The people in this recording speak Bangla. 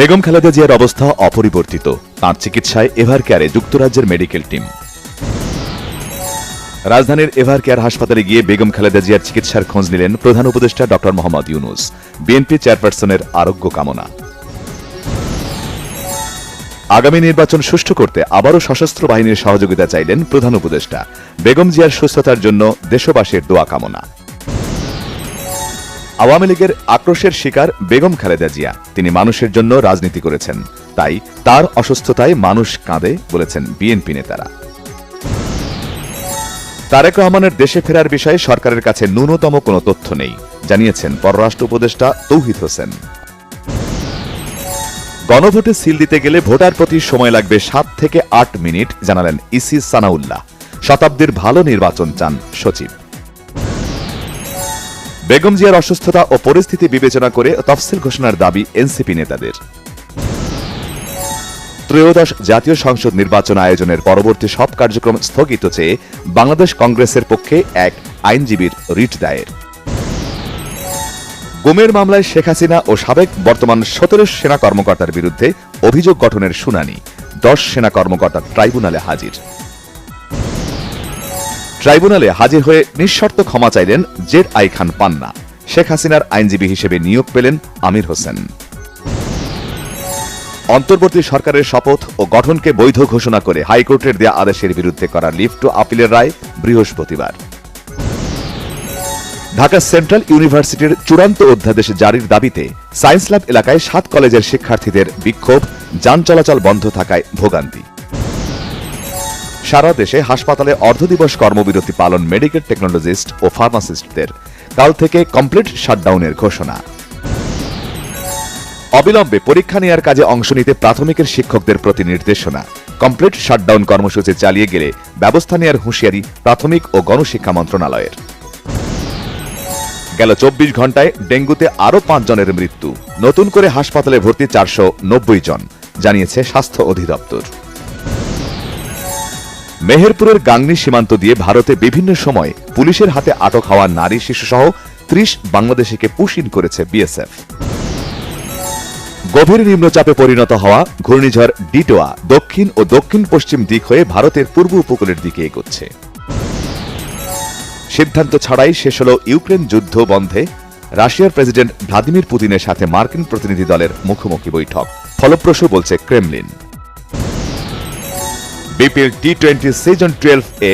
বেগম খালেদা জিয়ার অবস্থা অপরিবর্তিত। তাঁর চিকিৎসায় এভার কেয়ারে যুক্তরাজ্যের মেডিকেল টিম। রাজধানীর এভার কেয়ার হাসপাতালে গিয়ে বেগম খালেদা জিয়ার চিকিৎসার খোঁজ নিলেন প্রধান উপদেষ্টা ড মোহাম্মদ ইউনুস, বিএনপি চেয়ারপারসনের আরোগ্য কামনা। আগামী নির্বাচন সুষ্ঠু করতে আবারও সশস্ত্র বাহিনীর সহযোগিতা চাইলেন প্রধান উপদেষ্টা। বেগম জিয়ার সুস্থতার জন্য দেশবাসীর দোয়া কামনা। আওয়ামী লীগের আক্রোশের শিকার বেগম খালেদা জিয়া। তিনি মানুষের জন্য রাজনীতি করেছেন। তাই তার অসুস্থতায় মানুষ কাঁদে বলেছেন বিএনপি নেতারা। তারেক রহমানের দেশে ফেরার বিষয়ে সরকারের কাছে ন্যূনতম কোনো তথ্য নেই, জানিয়েছেন পররাষ্ট্র উপদেষ্টা তৌহিদ হোসেন। গণভোটে সিল দিতে গেলে ভোটার প্রতি সময় লাগবে সাত থেকে আট মিনিট, জানালেন ইসি সানাউল্লাহ। শতাব্দীর ভালো নির্বাচন চান সচিব। বেগম জিয়ার অসুস্থতা ও পরিস্থিতি বিবেচনা করে তফসিল ঘোষণার দাবি এনসিপি নেতাদের। ত্রয়োদশ জাতীয় সংসদ নির্বাচন আয়োজনের পরবর্তী সব কার্যক্রম স্থগিত চেয়ে বাংলাদেশ কংগ্রেসের পক্ষে এক আইনজীবীর রিট দায়ের। গুমের মামলায় শেখ হাসিনা ও সাবেক বর্তমান সতেরো সেনা কর্মকর্তার বিরুদ্ধে অভিযোগ গঠনের শুনানি। দশ সেনা কর্মকর্তা ট্রাইব্যুনালে হাজির। ট্রাইব্যুনালে হাজির হয়ে নিঃশর্ত ক্ষমা চাইলেন জেড আই খান পান্না। শেখ হাসিনার আইনজীবী হিসেবে নিয়োগ পেলেন আমির হোসেন। অন্তর্বর্তী সরকারের শপথ ও গঠনকে বৈধ ঘোষণা করে হাইকোর্টের দেয়া আদেশের বিরুদ্ধে করা লিফট ও আপিলের রায় বৃহস্পতিবার। ঢাকা সেন্ট্রাল ইউনিভার্সিটির চূড়ান্ত অধ্যাদেশ জারির দাবিতে সায়েন্স ল্যাব এলাকায় সাত কলেজের শিক্ষার্থীদের বিক্ষোভ, যান চলাচল বন্ধ থাকায় ভোগান্তি। সারা দেশে হাসপাতালে অর্ধদিবস কর্মবিরতি পালন মেডিকেল টেকনোলজিস্ট ও ফার্মাসিস্টদের। কাল থেকে কমপ্লিট শাটডাউনের ঘোষণা। অবিলম্বে পরীক্ষা নেয়ার কাজে অংশ নিতে প্রাথমিকের শিক্ষকদের প্রতি নির্দেশনা। কমপ্লিট শাটডাউন কর্মসূচি চালিয়ে গেলে ব্যবস্থা নেয়ার হুঁশিয়ারি প্রাথমিক ও গণশিক্ষা মন্ত্রণালয়ের। গেল চব্বিশ ঘন্টায় ডেঙ্গুতে আরও পাঁচ জনের মৃত্যু। নতুন করে হাসপাতালে ভর্তি চারশো নব্বই জন, জানিয়েছে স্বাস্থ্য অধিদপ্তর। মেহেরপুরের গাংনি সীমান্ত দিয়ে ভারতে বিভিন্ন সময় পুলিশের হাতে আটক হওয়া নারী শিশুসহ ত্রিশ বাংলাদেশিকে পুশিন করেছে বিএসএফ। গভীর নিম্নচাপে পরিণত হওয়া ঘূর্ণিঝড় ডিটোয়া দক্ষিণ ও দক্ষিণ পশ্চিম দিক হয়ে ভারতের পূর্ব উপকূলের দিকে এগোচ্ছে। সিদ্ধান্ত ছাড়াই শেষ হল ইউক্রেন যুদ্ধ বন্ধে রাশিয়ার প্রেসিডেন্ট ভ্লাদিমির পুতিনের সাথে মার্কিন প্রতিনিধি দলের মুখোমুখি বৈঠক। ফলপ্রসূ বলছে Kremlin. BPL T twenty season twelve এ